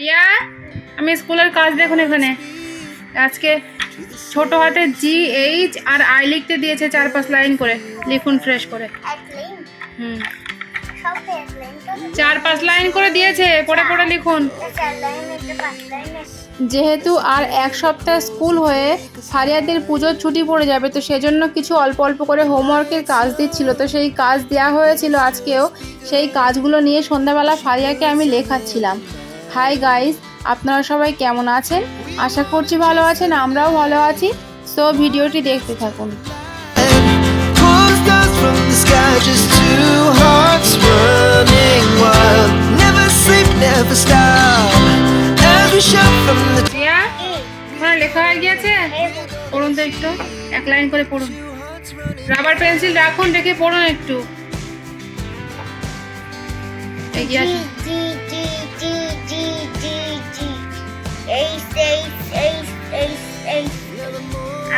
রিয়া আমি স্কুলের কাজ দেখুন এখানে। আজকে ছোট হাতে জি এইচ আর আই লিখতে দিয়েছে চার পাঁচ লাইন করে লিখুন ফ্রেশ করে। হুম। চার পাঁচ লাইন করে দিয়েছে পড়ে পড়ে লিখুন। যেহেতু আর এক সপ্তাহ স্কুল হয়ে ফারিয়াদের পুজোর ছুটি পড়ে যাবে তো সেজন্য কিছু অল্প অল্প করে হোমওয়ার্কের কাজ দিচ্ছিল। তো সেই কাজ দেওয়া হয়েছিল আজকেও। সেই কাজগুলো নিয়ে সন্ধ্যাবেলা ফারিয়াকে আমি লেখাচ্ছিলাম। হাই গাইস আপনারা সবাই কেমন আছেন? আশা করছি ভালো আছেন, আমরাও ভালো আছি। সো ভিডিওটি দেখতে থাকুন। লেখা হয়ে গিয়েছে? পড়ুন তো একটু। এক লাইন করে পড়ুন। রাবার পেন্সিল রাখুন, রেখে পড়ুন একটু। এগিয়ে জি আসুন G G G G G G H H H H H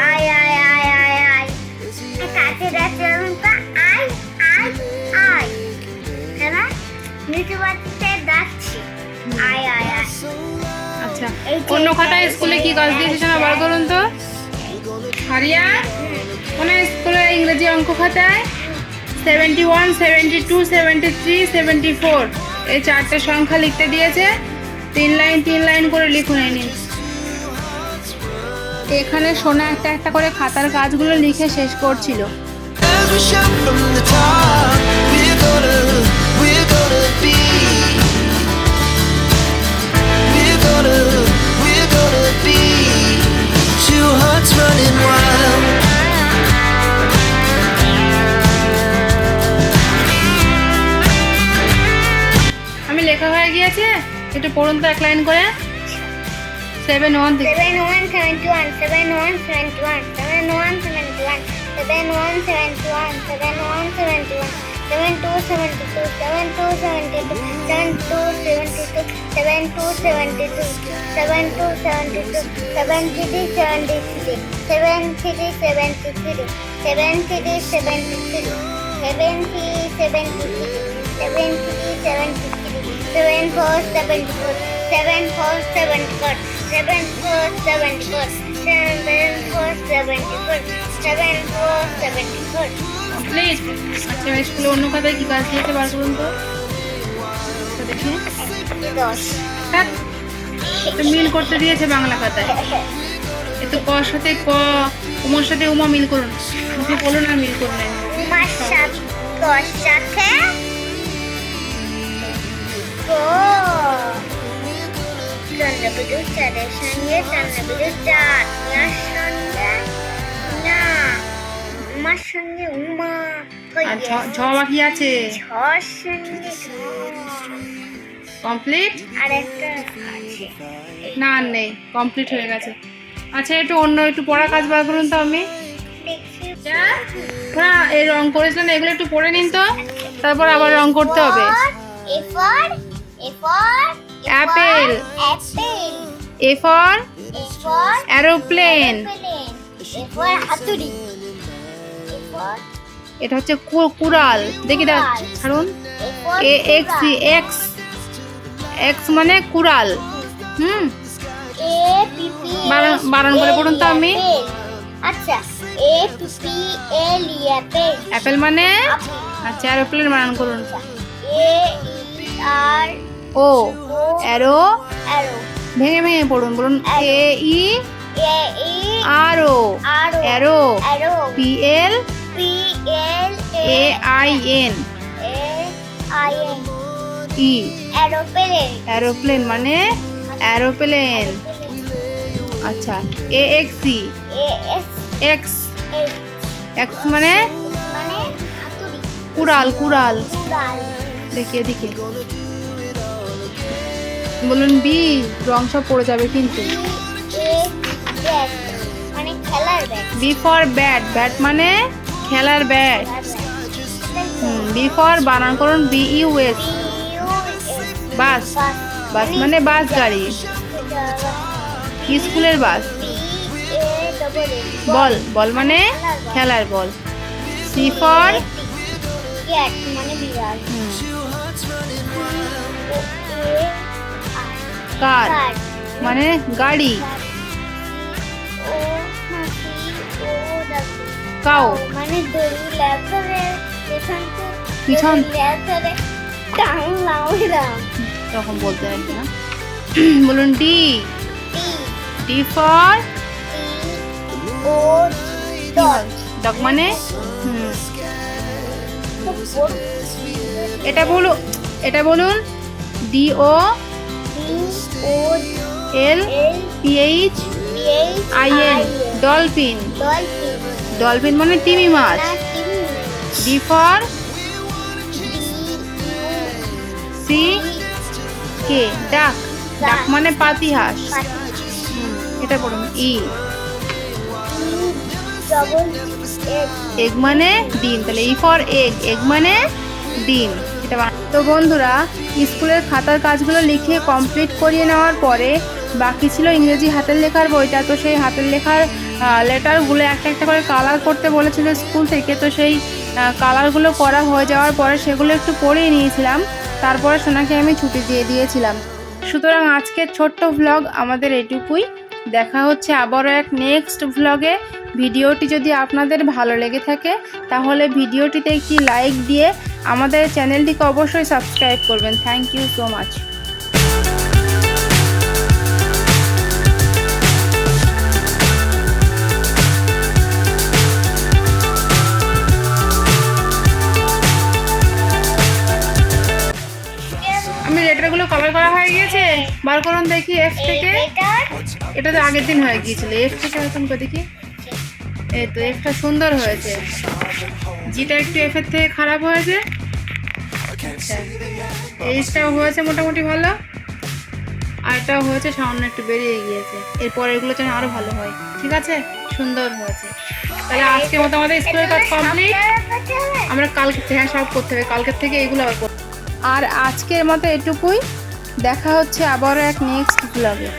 I I I I I কাছে যাচ্ছে আই আই আই নিচে বাচ্চাতে আই আই আই আচ্ছা অন্য খাতায় স্কুলে কি কাজ দিয়েছে না বার করুন তো। হারিয়া? মানে স্কুলে ইংরেজি অঙ্ক খাতায়? Seventy one seventy two seventy three seventy four এই চারটে সংখ্যা লিখতে দিয়েছে। তিন লাইন তিন লাইন করে লিখুন নিন। এখানে সোনা একটা একটা করে খাতার কাজগুলো লিখে শেষ করছিল। We're gonna be 200 গিয়েছে একটু পড়ুন তো এক লাইন করে। সেভেন ওয়ান থেকে seven one seventy one seven one seventy one seven one seventy one seven one seventy one seven one seventy one seven two seventy two seven two seventy two seven two seventy two seven two seventy two seven three seventy three seven three seventy three seven three seventy three seven three seventy three seven three seventy three seven four seventy four, seven four seventy four, seven four seventy four, seven four seventy four, seven four seventy four. Please আচ্ছা স্কুলে অন্য খাতায় কি কাজ দিয়েছে বার করুন তো। তো দেখি। দশ হ্যাঁ মিল করতে দিয়েছে বাংলা খাতায়। এ তো সাথে ক উমার সাথে উমা মিল করুন। আপনি বলুন আর মিল করুন উমার সাথে দশ সাথে চন্দ্রবিদু চারের সঙ্গে সঙ্গে না উমার সঙ্গে উমা আর ঝ বাকি আছে? সঙ্গে কমপ্লিট আর একটা আছে। না আর নেই। কমপ্লিট হয়ে গেছে। আচ্ছা একটু অন্য একটু পড়া কাজ বার করুন তো আমি। হ্যাঁ এই রং করেছিলেন এগুলো একটু পড়ে নিন তো। তারপর আবার রং করতে হবে। Apple. Apple A for aeroplane হাতুড়ি এটা হচ্ছে কুড়াল। দেখি দেখ ছাড়ুন। এ এক্স এক্স এক্স মানে কুড়াল। হুম? বানান- বানান করে পড়ুন তো আমি। আচ্ছা। A P P L E apple apple মানে? আচ্ছা অ্যারোপ্লেন বানান করুন। এ ই আর ও অ্যারো ভেঙে ভেঙে পড়ুন বলুন A E A E R O R aero P L P L A I N A I N E aeroplane মানে aeroplane আচ্ছা A X C X X মানে? মানে হাতুড়ি। কুড়াল কুড়াল। উড়াল দেখি এদিকে। বলুন বি রং সব পড়ে যাবে কিন্তু। বি ফর ব্যাট ব্যাট মানে খেলার ব্যাট বি ফর বানান করুন B U S bus bus মানে বাস গাড়ি। স্কুলের বাস। বল বল মানে খেলার বল। সি ফর মানে বিড়াল। কার? মানে গাড়ি। ও না সি ও ডাব্লিউ কাউ মানে দড়ি পেছন। তখন বলতে পারবে না? বলুন ডি। ডি। ফর? ও ডগ মানে? এটা বলুন এটা বলুন D O O L P H H I N dolphin dolphin মানে টিমি মাছ। D for C K duck duck মানে পাতিহাঁস। এটা পড়ুন ই এগ মানে ডিম তাহলে ই ফর এগ এগ মানে ডিম এটা তো বন্ধুরা, স্কুলের খাতার কাজগুলো লিখে কমপ্লিট করিয়ে নেওয়ার পরে বাকি ছিল ইংরেজি হাতের লেখার বইটা। তো সেই হাতের লেখার লেটারগুলো একটা একটা করে কালার করতে বলেছিল স্কুল থেকে। তো সেই কালারগুলো করা হয়ে যাওয়ার পরে সেগুলো একটু পড়িয়ে নিয়েছিলাম। তারপরে সোনাকে আমি ছুটি দিয়ে দিয়েছিলাম। সুতরাং আজকের ছোট্ট ভ্লগ আমাদের এটুকুই। দেখা হচ্ছে আবারও এক নেক্সট ভ্লগে ভিডিওটি যদি আপনাদের ভালো লেগে থাকে, তাহলে ভিডিওটিতে একটি লাইক দিয়ে আমাদের চ্যানেলটিকে অবশ্যই সাবস্ক্রাইব করবেন। Thank you so much cover করা হয়ে গিয়েছে। বার করুন দেখি এফ থেকে। এটা এটা তো আগের দিন হয়ে গিয়েছিল। এফ থেকে এখন দেখি। এই তো, এফটা সুন্দর হয়েছে। জিটা একটু এফের থেকে খারাপ হয়েছে। আচ্ছা এইচটাও হয়েছে মোটামুটি ভালো। আর এটাও হয়েছে, সামান্য একটু বেরিয়ে গিয়েছে। এরপর এগুলো যেন আরও ভালো হয়। ঠিক আছে? সুন্দর হয়েছে। তাহলে আজকের মতো আমাদের স্কুলের কাজ কমপ্লিট। আমরা কালকে থেকে সব করতে হবে। কালকের থেকে এগুলো আবার করতে আর আজকের মতো এটুকুই। দেখা হচ্ছে আবারও এক নেক্সট ব্লগে